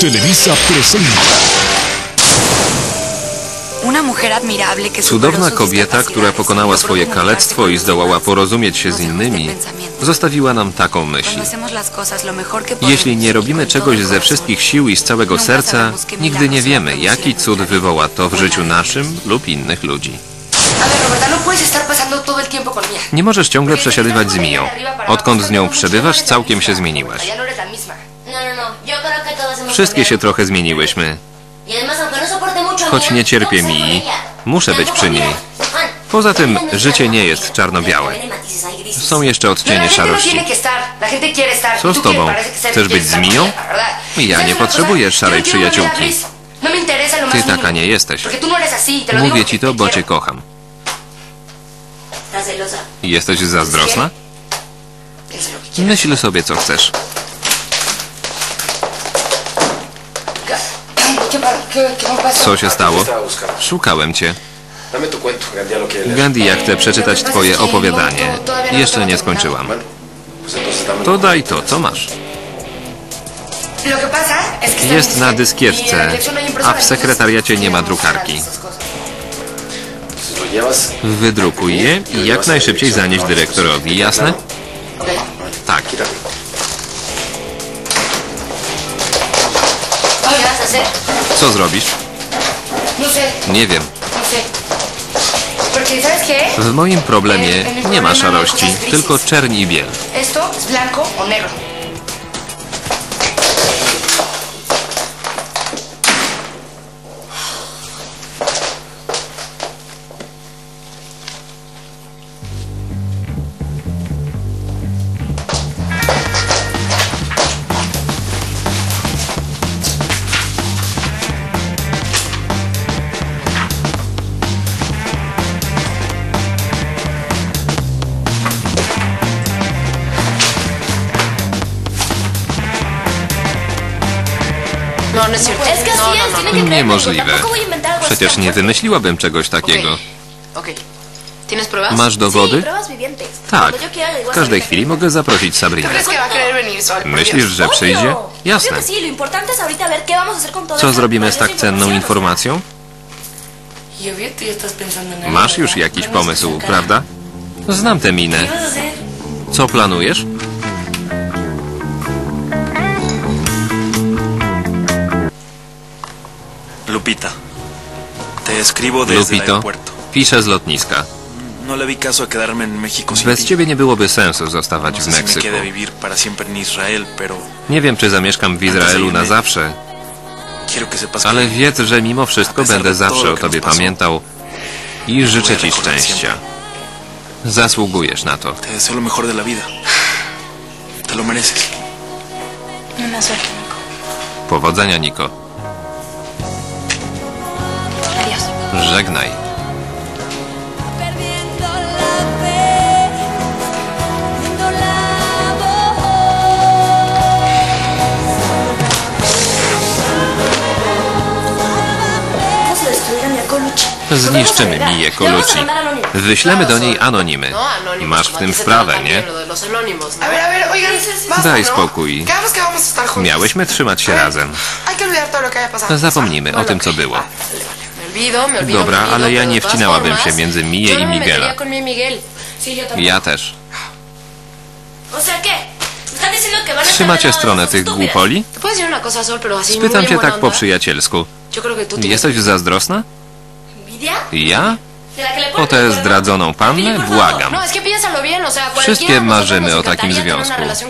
Televisa presenta. Una mujer admirable que Cudowna kobieta, która pokonała y swoje kalectwo i zdołała porozumieć się z innymi, zostawiła nam taką myśl. Jeśli nie y robimy czegoś ze wszystkich sił i z całego serca, nigdy nie wiemy, jaki cud wywoła to w życiu naszym lub innych ludzi. No. Nie możesz ciągle przesiadywać z Miją. Odkąd z nią przebywasz, całkiem się zmieniłaś. Wszystkie się trochę zmieniłyśmy. No Choć nie cierpię ella. muszę być przy niej. Poza tym, życie nie jest czarno-białe. Są jeszcze odcienie no szarości. Co z tobą? Chcesz być z quieres Miją? estar con ella, ¿verdad? Ja ¿Sabes nie potrzebuję szarej no przyjaciółki. No más Ty taka nie jesteś. No Mówię ci to, bo cię kocham. Jesteś zazdrosna? Myśl sobie, co chcesz. Co się stało? Szukałem cię. Gandhi, ja chcę przeczytać twoje opowiadanie. Jeszcze nie skończyłam. To daj to, co masz. Jest na dyskietce, a w sekretariacie nie ma drukarki. Wydrukuj je i jak najszybciej zanieś dyrektorowi, jasne? Co zrobisz? No Nie wiem. no. W moim problemie nie ma szarości, tylko czerń i biel. No, no es cierto. Es que así No, es, que. Niemożliwe. Przecież nie wymyśliłabym czegoś takiego. Masz dowody? Tak. W każdej chwili mogę zaprosić Sabrinę. Myślisz, że przyjdzie? Jasne. Co zrobimy z tak cenną informacją? Masz już jakiś pomysł, prawda? Znam tę ¿Qué minę. Co planujesz? Lupita, te escribo desde el Lupito, aeropuerto. piszę z lotniska. No le vi caso a quedarme en México sin Bez ti. ciebie nie byłoby sensu zostawać No w sé si me Meksyku. quede a vivir para siempre en Israel, pero Nie wiem, czy zamieszkam w Izraelu na zawsze, quiero que sepas ale que wiedz, że mimo wszystko będę zawsze o tobie pamiętał i życzę ci szczęścia. Zasługujesz na to. te deseo lo mejor de la vida. Te lo mereces. Buena suerte, Nico. Powodzenia, Niko. Colucci. Zniszczymy Miję Colucci. Wyślemy do niej anonimy. No. Masz w tym sprawę, nie? ¿no? Daj ¿no? spokój. Miałyśmy trzymać się razem. Zapomnijmy o tym, co było. Dobra, ale ja nie wcinałabym się między Miję i no Miguela. Ja też. O sea, ¿qué? ¿Me están diciendo que van a estar Trzymacie stronę tych głupoli? ¿Te puedo decir una cosa, Sol, pero así Spytam cię tak po przyjacielsku. Jesteś zazdrosna? Ja? ¿De la que le O tę zdradzoną pannę? Błagam. No, Wszystkie marzymy o takim związku. y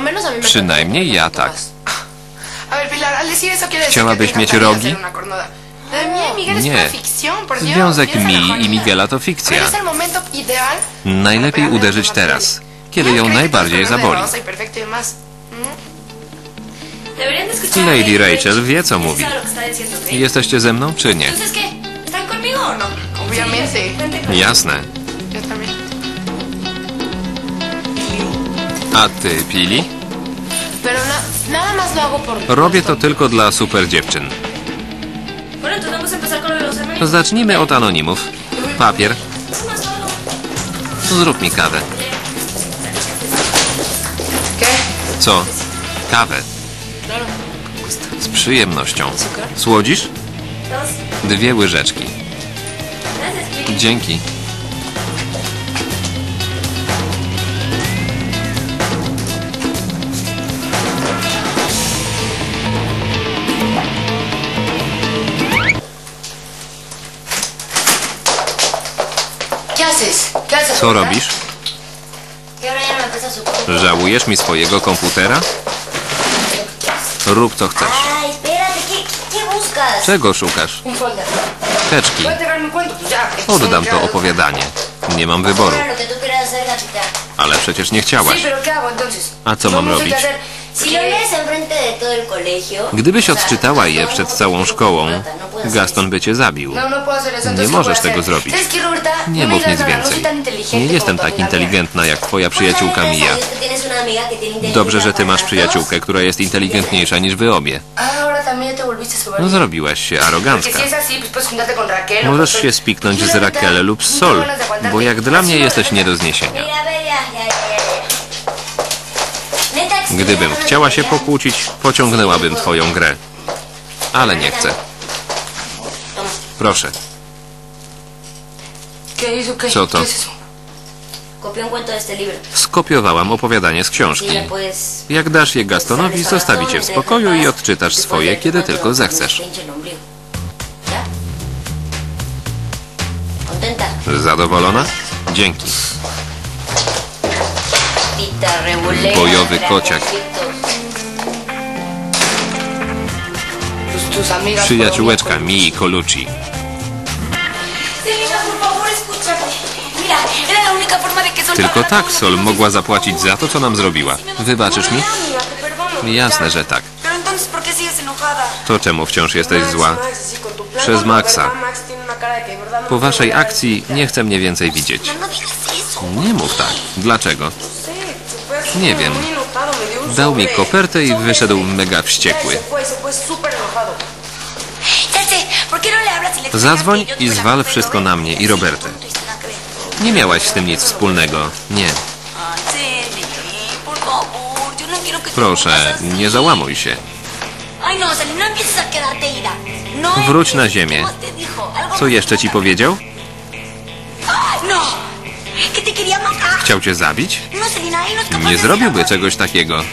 mí me Przynajmniej ja tak. Chciałabyś mieć rogi? Nie. Związek Mi i. Miguela to fikcja. Najlepiej uderzyć teraz, kiedy ją najbardziej zaboli. y y a Lady Rachel wie, co mówi. Jesteście ze mną, czy nie? Entonces, ¿qué? ¿Están conmigo o no? Jasne. A ty, Pili? Robię to tylko dla super dziewczyn. Zacznijmy od anonimów. Papier. Zrób mi kawę. Co? Kawę. Z przyjemnością. Słodzisz? Dwie łyżeczki. Dzięki. Su cuerpo. Żałujesz mi swojego komputera? Rób co chcesz. Czego szukasz? Teczki. Oddam to opowiadanie. Nie mam wyboru. Ale przecież nie chciałaś. A co mam No robić? Gdybyś odczytała je przed no całą szkołą, no Gaston by cię zabił. No. Nie entonces, ¿qué możesz tego zrobić. Nie mów nic więcej. inteligente Nie jestem tak inteligentna jak twoja przyjaciółka Mia. Dobrze, że ty masz przyjaciółkę, która jest inteligentniejsza niż wy obie. Ah. No zrobiłaś się arogancka. Możesz się spiknąć Y z Raquel lub z Sol, bo jak dla mnie jesteś nie do zniesienia. Gdybym chciała się pokłócić, pociągnęłabym twoją grę. Ale nie chcę. Proszę. Co to? Skopiowałam opowiadanie z Si książki. Jak dasz je Gastonowi, zostawi cię w spokoju i odczytasz swoje, kiedy tylko zechcesz. Zadowolona? Dzięki. Bojowy kociak. Przyjaciółeczka Mii Colucci. Tylko tak Sol mogła zapłacić za to, co nam zrobiła. Wybaczysz mi? Jasne, że tak. To czemu wciąż jesteś zła? Przez Maxa. Po waszej akcji nie chcę mnie więcej widzieć. Nie mów tak. Dlaczego? Nie wiem. Dał mi kopertę i wyszedł mega wściekły. Ya sé, ¿por qué no y Zadzwoń i zwal wszystko na mnie i Robertę. No. Nie miałaś z tym nic wspólnego. Nie. Yo no Proszę, nie załamuj się. Wróć na ziemię. Co jeszcze ci powiedział? Chciał cię zabić? No, no Nie zrobiłby czegoś takiego.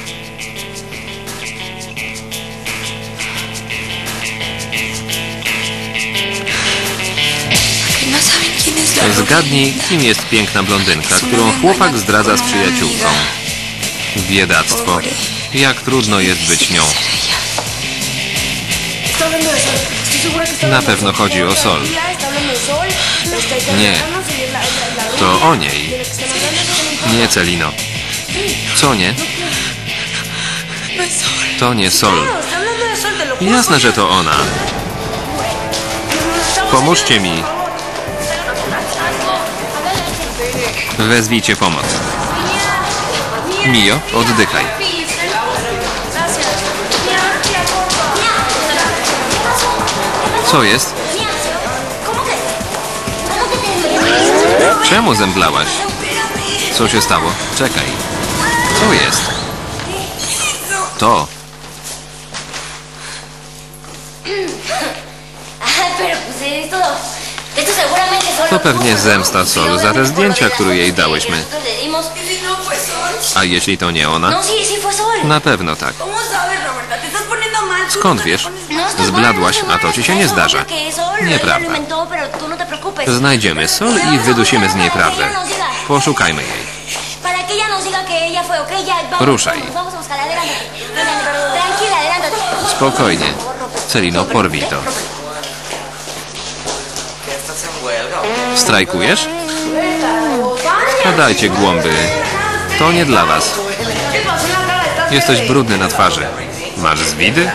No Zgadnij, kim jest piękna blondynka, którą chłopak zdradza z przyjaciółką. Biedactwo. Jak trudno jest być nią. Na pewno chodzi o Sol. Nie. To o niej. Nie, Celino. Co nie? To nie Sol. Jasne, że to ona. Pomóżcie mi. Wezwijcie pomoc. Mio, oddychaj. Co jest? Czemu zemdlałaś? Co się stało? Czekaj. Co jest? To. To pewnie zemsta Sol za te zdjęcia, które jej dałyśmy. A jeśli to nie ona? Na pewno tak. Skąd wiesz? Zbladłaś, a to ci się nie zdarza. Nieprawda. Znajdziemy Sol i wydusimy z niej prawdę. Poszukajmy jej. Ruszaj. Spokojnie. Celino, porwij to. Strajkujesz? Podajcie głąby. To nie dla was. Jesteś brudny na twarzy. Masz zwidy?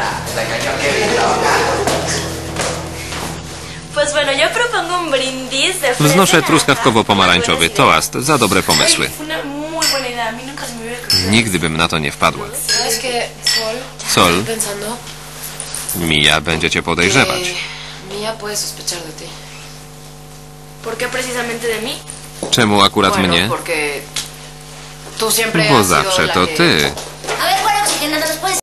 Wznoszę truskawkowo-pomarańczowy toast za dobre pomysły. Nigdy bym na to nie wpadła. ¿Sabes qué, Sol? Mija będzie cię podejrzewać. Czemu akurat mnie? Bo zawsze to ty.